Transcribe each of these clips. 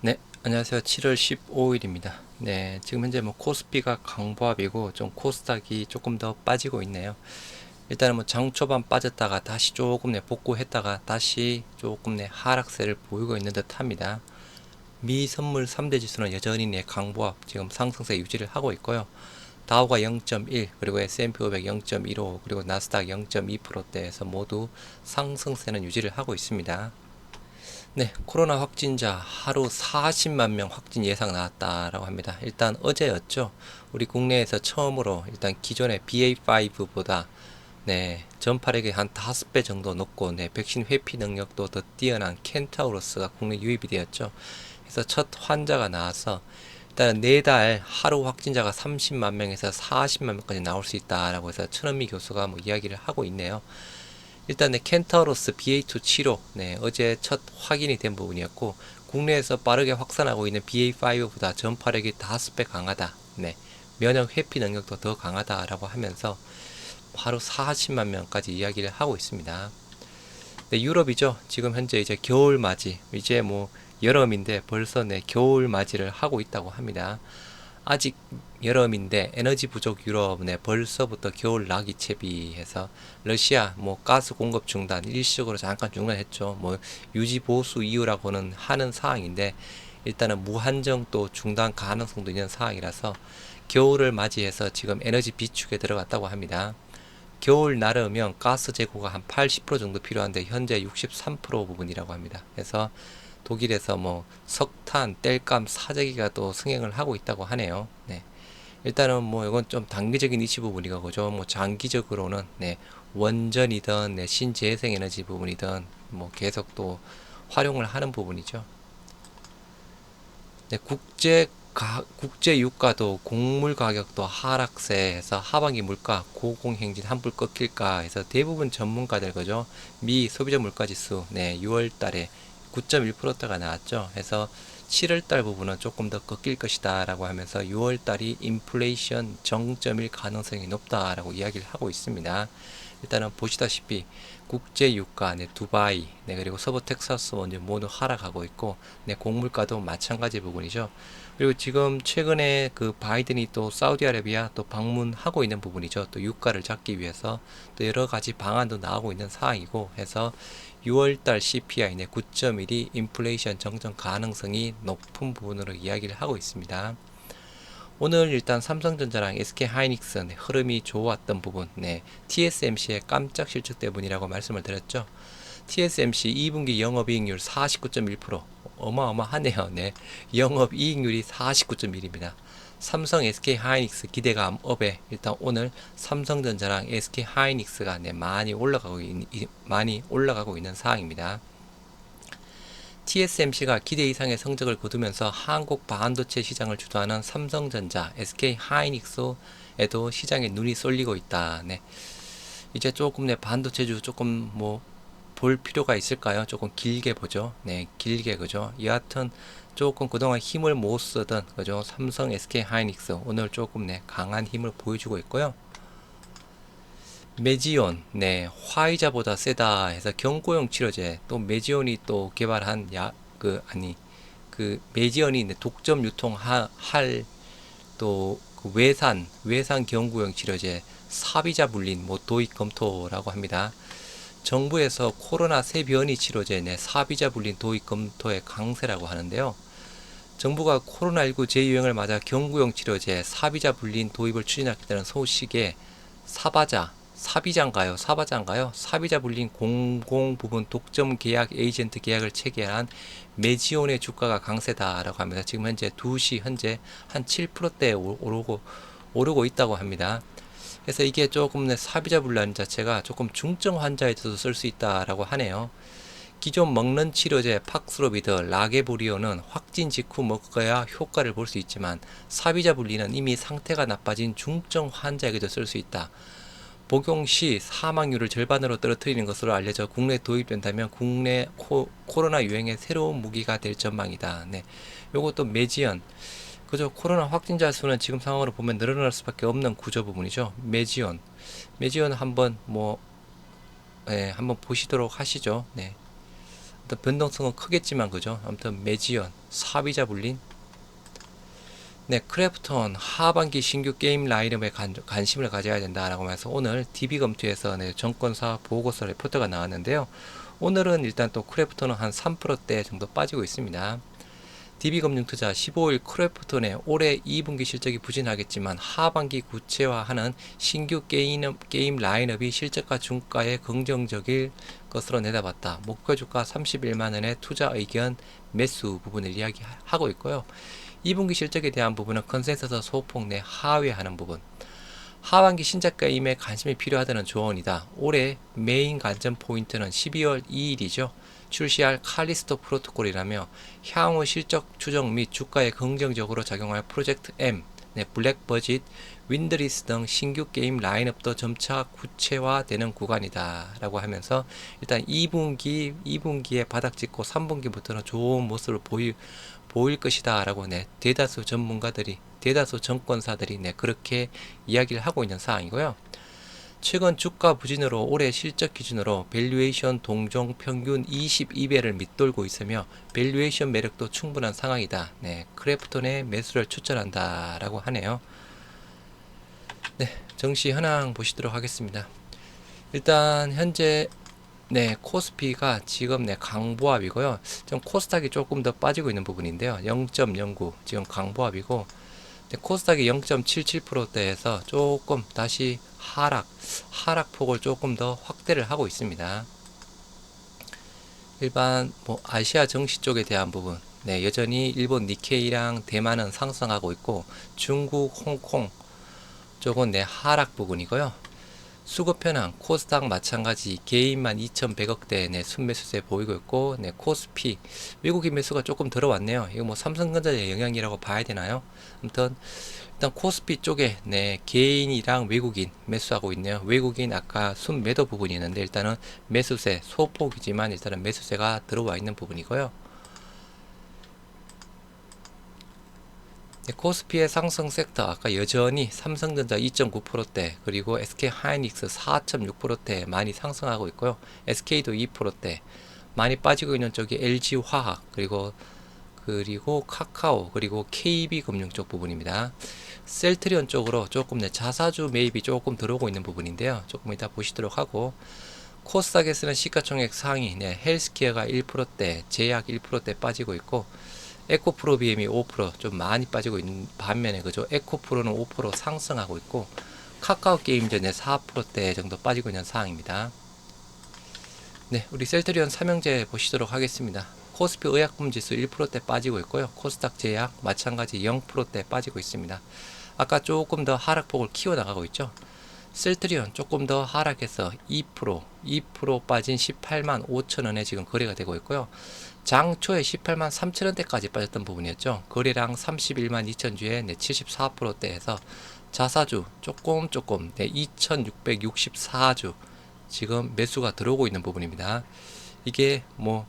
네, 안녕하세요. 7월 15일입니다. 네, 지금 현재 뭐 코스피가 강보합이고 좀 코스닥이 조금 더 빠지고 있네요. 일단은 뭐 장 초반 빠졌다가 다시 조금 내 복구했다가 다시 조금 내 하락세를 보이고 있는 듯합니다. 미 선물 3대 지수는 여전히 내 강보합 지금 상승세 유지를 하고 있고요. 다우가 0.1 그리고 S&P 500 0.15 그리고 나스닥 0.2%대에서 모두 상승세는 유지를 하고 있습니다. 네, 코로나 확진자 하루 40만 명 확진 예상 나왔다라고 합니다. 일단 어제였죠. 우리 국내에서 처음으로 일단 기존의 BA5보다 네, 전파력이 한 5배 정도 높고 네, 백신 회피 능력도 더 뛰어난 켄타우로스가 국내 유입이 되었죠. 그래서 첫 환자가 나와서 일단 네달 하루 확진자가 30만 명에서 40만 명까지 나올 수 있다라고 해서 천은미 교수가 뭐 이야기를 하고 있네요. 일단 네, 켄타우로스 BA2 치료 네, 어제 첫 확인이 된 부분이었고 국내에서 빠르게 확산하고 있는 BA5보다 전파력이 5배 강하다. 네. 면역 회피 능력도 더 강하다라고 하면서 하루 40만 명까지 이야기를 하고 있습니다. 네, 유럽이죠. 지금 현재 이제 겨울 맞이 이제 뭐 여름인데 벌써 네, 겨울 맞이를 하고 있다고 합니다. 아직 여름인데 에너지 부족 유럽에 벌써부터 겨울 나기 채비해서 러시아 뭐 가스 공급 중단 일시적으로 잠깐 중단했죠. 뭐 유지 보수 이유라고는 하는 사항인데 일단은 무한정 또 중단 가능성도 있는 상황이라서 겨울을 맞이해서 지금 에너지 비축에 들어갔다고 합니다. 겨울 나르면 가스 재고가 한 80% 정도 필요한데 현재 63% 부분이라고 합니다. 그래서 독일에서 뭐 석탄, 땔감, 사재기가 또 승행을 하고 있다고 하네요. 네. 일단은 뭐 이건 좀 단기적인 이슈 부분이고 그죠. 뭐 장기적으로는 네. 원전이든 네. 신재생 에너지 부분이든 뭐 계속 또 활용을 하는 부분이죠. 네. 국제 가, 국제 유가도 곡물 가격도 하락세해서 하반기 물가 고공행진 한불 꺾일까 해서 대부분 전문가들 그죠 미 소비자 물가 지수 네 6월 달에 9.1%대가 나왔죠. 해서 7월 달 부분은 조금 더 꺾일 것이다 라고 하면서 6월 달이 인플레이션 정점일 가능성이 높다 라고 이야기를 하고 있습니다. 일단은 보시다시피 국제 유가, 네, 두바이, 네, 그리고 서부 텍사스 원유 모두 하락하고 있고, 네, 곡물가도 마찬가지 부분이죠. 그리고 지금 최근에 그 바이든이 또 사우디아라비아 또 방문하고 있는 부분이죠. 또 유가를 잡기 위해서 또 여러 가지 방안도 나오고 있는 상황이고 해서 6월달 CPI 내 9.1이 인플레이션 정전 가능성이 높은 부분으로 이야기를 하고 있습니다. 오늘 일단 삼성전자랑 SK 하이닉스 흐름이 좋았던 부분, 네, TSMC의 깜짝 실적 때문이라고 말씀을 드렸죠. TSMC 2분기 영업이익률 49.1% 어마어마하네요. 네, 영업이익률이 49.1입니다. 삼성 SK 하이닉스 기대감 업에 일단 오늘 삼성전자랑 SK 하이닉스가 네, 많이 올라가고 있, 많이 올라가고 있는 상황입니다. TSMC가 기대 이상의 성적을 거두면서 한국 반도체 시장을 주도하는 삼성전자, SK 하이닉스에도 시장에 눈이 쏠리고 있다. 네. 이제 조금 내 반도체주 조금 뭐 볼 필요가 있을까요? 조금 길게 보죠. 네, 길게 그죠. 여하튼 조금 그동안 힘을 못 쓰던 그죠. 삼성, SK 하이닉스 오늘 조금 네 강한 힘을 보여주고 있고요. 메지온, 네, 화이자보다 세다 해서 경고용 치료제, 또 메지온이 또 개발한 약, 그, 아니, 그 메지온이 네, 독점 유통할 또 그 외산, 외산 경구용 치료제, 사비자 불린 뭐 도입 검토라고 합니다. 정부에서 코로나 세변이 치료제 내 사비자 불린 도입 검토의 강세라고 하는데요. 정부가 코로나19 재유행을 맞아 경구용 치료제 사비자 불린 도입을 추진하겠다는 소식에 사바자 사비자인가요? 사바자인가요? 사비자 불린 공공 부분 독점 계약 에이전트 계약을 체결한 메지온의 주가가 강세다라고 합니다. 지금 현재 2시 현재 한 7%대 오르고 오르고 있다고 합니다. 그래서 이게 조금 사비자 불란 자체가 조금 중증 환자에서도 쓸 수 있다라고 하네요. 기존 먹는 치료제 팍스로비드, 라게브리오는 확진 직후 먹어야 효과를 볼 수 있지만 사비자 분리는 이미 상태가 나빠진 중증 환자에게도 쓸 수 있다. 복용 시 사망률을 절반으로 떨어뜨리는 것으로 알려져 국내 도입된다면 국내 코, 코로나 유행의 새로운 무기가 될 전망이다. 네. 요것도 메지연. 그죠. 코로나 확진자 수는 지금 상황으로 보면 늘어날 수밖에 없는 구조 부분이죠. 메지온. 메지온 한번 뭐, 예, 한번 보시도록 하시죠. 네. 어떤 변동성은 크겠지만 그죠? 아무튼 매지연, 사비자 불린 네, 크래프톤 하반기 신규 게임 라인업에 관, 관심을 가져야 된다라고 하면서 오늘 DB 검토에서 네, 정권사 보고서 레포트가 나왔는데요. 오늘은 일단 또 크래프톤은 한 3%대 정도 빠지고 있습니다. DB금융투자 15일 크래프톤의 올해 2분기 실적이 부진하겠지만 하반기 구체화하는 신규 게임, 게임 라인업이 실적과 중가에 긍정적일 것으로 내다봤다. 목표 주가 31만 원의 투자 의견 매수 부분을 이야기하고 있고요. 2분기 실적에 대한 부분은 컨센서스 소폭 내 하회하는 부분. 하반기 신작 게임에 관심이 필요하다는 조언이다. 올해 메인 관전 포인트는 12월 2일이죠. 출시할 칼리스토 프로토콜이라며 향후 실적 추정 및 주가에 긍정적으로 작용할 프로젝트 M, 네, 블랙 버짓, 윈드리스 등 신규 게임 라인업도 점차 구체화되는 구간이다 라고 하면서 일단 2분기 2분기에 바닥 찍고 3분기부터는 좋은 모습을 보이, 보일 것이다 라고 네, 대다수 전문가들이 대다수 정권사들이 네, 그렇게 이야기를 하고 있는 사항이고요. 최근 주가 부진으로 올해 실적 기준으로 밸류에이션 동종 평균 22배를 밑돌고 있으며 밸류에이션 매력도 충분한 상황이다. 네, 크래프톤의 매수를 추천한다라고 하네요. 네, 정시 현황 보시도록 하겠습니다. 일단 현재 네, 코스피가 지금 네, 강보합이고요. 좀 코스닥이 조금 더 빠지고 있는 부분인데요. 0.09 지금 강보합이고 네, 코스닥이 0.77%대에서 조금 다시 하락, 하락폭을 조금 더 확대를 하고 있습니다. 일반 뭐 아시아 정시 쪽에 대한 부분, 네, 여전히 일본 니케이랑 대만은 상승하고 있고 중국, 홍콩 쪽은 네, 하락 부분이고요. 수급 현황, 코스닥 마찬가지 개인만 2,100억대 내 순매수세 보이고 있고, 네, 코스피 외국인 매수가 조금 들어왔네요. 이거 뭐 삼성전자의 영향이라고 봐야 되나요? 아무튼 일단 코스피 쪽에 네, 개인이랑 외국인 매수하고 있네요. 외국인 아까 순 매도 부분이 있는데 일단은 매수세 소폭이지만 일단은 매수세가 들어와 있는 부분이고요. 코스피의 상승 섹터 아까 여전히 삼성전자 2.9%대 그리고 SK 하이닉스 4.6%대 많이 상승하고 있고요. SK도 2%대 많이 빠지고 있는 쪽이 LG 화학 그리고 그리고 카카오 그리고 KB 금융 쪽 부분입니다. 셀트리온 쪽으로 조금 내 자사주 매입이 조금 들어오고 있는 부분인데요. 조금 이따 보시도록 하고 코스닥에서는 시가총액 상위 네, 헬스케어가 1%대 제약 1%대 빠지고 있고 에코프로 BM이 5%좀 많이 빠지고 있는 반면에 그죠 에코프로는 5% 상승하고 있고 카카오 게임전에 4%대 정도 빠지고 있는 상황입니다. 네, 우리 셀트리온 삼형제 보시도록 하겠습니다. 코스피 의약품 지수 1%대 빠지고 있고요. 코스닥 제약 마찬가지 0%대 빠지고 있습니다. 아까 조금 더 하락폭을 키워나가고 있죠. 셀트리온 조금 더 하락해서 2% 2% 빠진 18만 5천 원에 지금 거래가 되고 있고요. 장 초에 18만 3천 원대까지 빠졌던 부분이었죠. 거래량 31만 2천 주에 네, 74%대에서 자사주 조금 조금 네, 2,664주 지금 매수가 들어오고 있는 부분입니다. 이게 뭐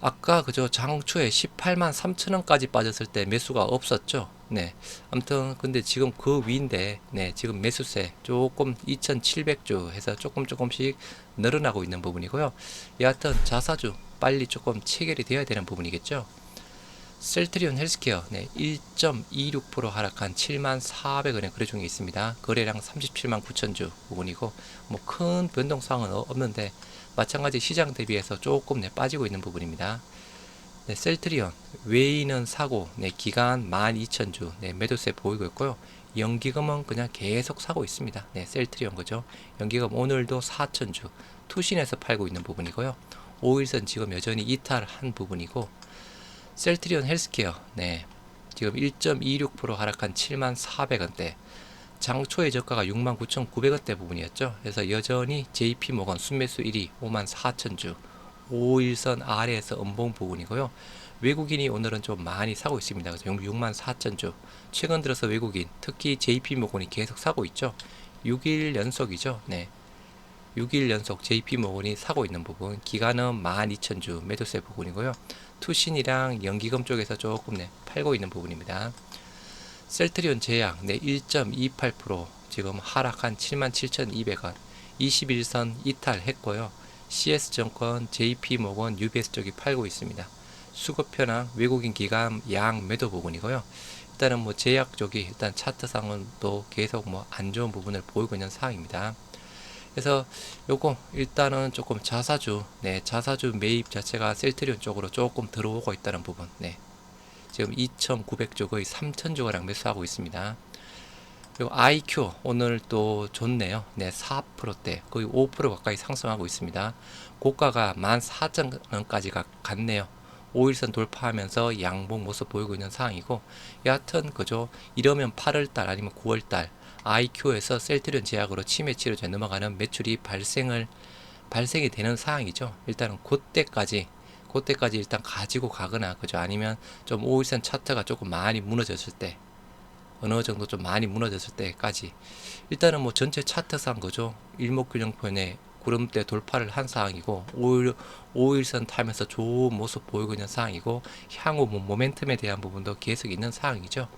아까 그저 장초에 18만 3천 원까지 빠졌을 때 매수가 없었죠. 네. 아무튼 근데 지금 그 위인데 네, 지금 매수세 조금 2,700주 해서 조금 조금씩 늘어나고 있는 부분이고요. 여하튼 자사주 빨리 조금 체결이 되어야 되는 부분이겠죠. 셀트리온 헬스케어 네, 1.26% 하락한 7만 400원의 거래 중에 있습니다. 거래량 37만 9천 주 부분이고 뭐 큰 변동 사항은 없는데 마찬가지 시장 대비해서 조금 네, 빠지고 있는 부분입니다. 네, 셀트리온 외인은 사고 네, 기간 12,000주 네, 매도세 보이고 있고요. 연기금은 그냥 계속 사고 있습니다. 네, 셀트리온 그죠? 연기금 오늘도 4,000주 투신에서 팔고 있는 부분이고요. 5일선 지금 여전히 이탈한 부분이고 셀트리온 헬스케어 네, 지금 1.26% 하락한 7만 400원대 장초의 저가가 69,900원대 부분이었죠. 그래서 여전히 JP모건 순매수 1위 5만 4천주 5일선 아래에서 음봉 부분이고요. 외국인이 오늘은 좀 많이 사고 있습니다. 그래서 6만 4천주 최근 들어서 외국인 특히 JP모건이 계속 사고 있죠. 6일 연속이죠. 네. 6일 연속 JP모건이 사고 있는 부분 기간은 12,000주 매도세 부분이고요. 투신이랑 연기금 쪽에서 조금 네, 팔고 있는 부분입니다. 셀트리온 제약 네 1.28% 지금 하락한 77,200원 21선 이탈했고요. CS증권, JP모건, UBS 쪽이 팔고 있습니다. 수급 현황, 외국인 기관 양 매도 부분이고요. 일단은 뭐 제약 쪽이 일단 차트상은 또 계속 뭐 안 좋은 부분을 보이고 있는 상황입니다. 그래서 요거 일단은 조금 자사주, 네, 자사주 매입 자체가 셀트리온 쪽으로 조금 들어오고 있다는 부분, 네. 지금 2,900조 거의 3,000조가량 매수하고 있습니다. 그리고 IQ 오늘 또 좋네요. 네, 4%대 거의 5% 가까이 상승하고 있습니다. 고가가 14,000원까지가 갔네요. 5일선 돌파하면서 양봉 모습 보이고 있는 상황이고 여하튼 그죠 이러면 8월달 아니면 9월달 IQ에서 셀트리온 제약으로 치매 치료제 넘어가는 매출이 발생을 발생이 되는 상황이죠. 일단은 그때까지 그때까지 일단 가지고 가거나 그죠 아니면 좀 5일선 차트가 조금 많이 무너졌을 때 어느 정도 좀 많이 무너졌을 때까지 일단은 뭐 전체 차트상 그죠 일목균형편의 구름대 돌파를 한 상황이고 5일, 5일선 타면서 좋은 모습 보이고 있는 상황이고 향후 뭐 모멘텀에 대한 부분도 계속 있는 상황이죠.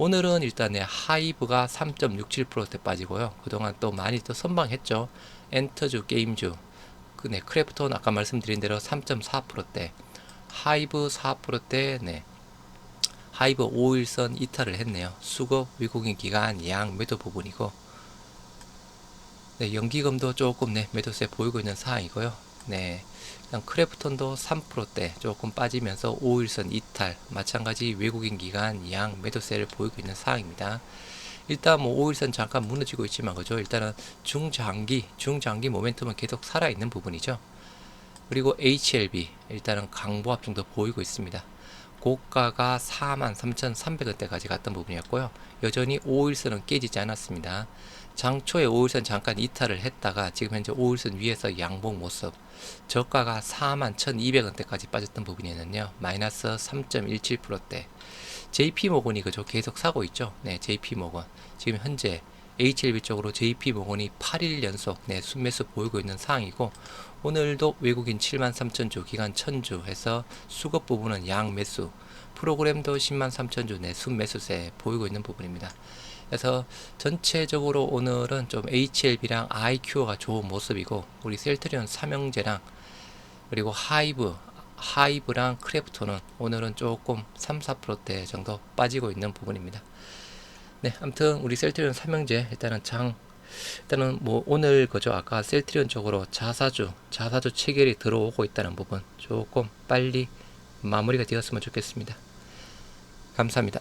오늘은 일단 네, 하이브가 3.67%대 빠지고요. 그동안 또 많이 또 선방했죠. 엔터주 게임주 그 네, 크래프톤 아까 말씀드린 대로 3.4%대 하이브 4%대 네. 하이브 5일선 이탈을 했네요. 수급 외국인 기간 양 매도 부분이고 네, 연기금도 조금 네, 매도세 보이고 있는 상황이고요. 네. 크래프톤도 3%대 조금 빠지면서 5일선 이탈 마찬가지 외국인 기간 양 매도세를 보이고 있는 상황입니다. 일단 뭐 5일선 잠깐 무너지고 있지만 그죠? 일단은 중장기 중장기 모멘텀은 계속 살아 있는 부분이죠. 그리고 HLB 일단은 강보 합 정도 보이고 있습니다. 고가가 43,300원대까지 갔던 부분이었고요. 여전히 5일선은 깨지지 않았습니다. 장초에 5일선 잠깐 이탈을 했다가 지금 현재 5일선 위에서 양봉 모습 저가가 41,200원대까지 빠졌던 부분이었는요. 마이너스 3.17%대 JP모건이 그저 계속 사고 있죠. 네, JP모건 지금 현재 HLB 쪽으로 JP모건이 8일 연속 네, 순매수 보이고 있는 상황이고 오늘도 외국인 7만 3천주 기간 1000주 해서 수급 부분은 양 매수 프로그램도 10만 3천주 내 순매수세 보이고 있는 부분입니다. 그래서 전체적으로 오늘은 좀 HLB랑 IQ가 좋은 모습이고 우리 셀트리온 삼형제랑 그리고 하이브 하이브랑 크래프톤은 오늘은 조금 3, 4%대 정도 빠지고 있는 부분입니다. 네, 아무튼 우리 셀트리온 삼형제 일단은 장 일단은 뭐 오늘 그죠 아까 셀트리온 쪽으로 자사주 자사주 체결이 들어오고 있다는 부분 조금 빨리 마무리가 되었으면 좋겠습니다. 감사합니다.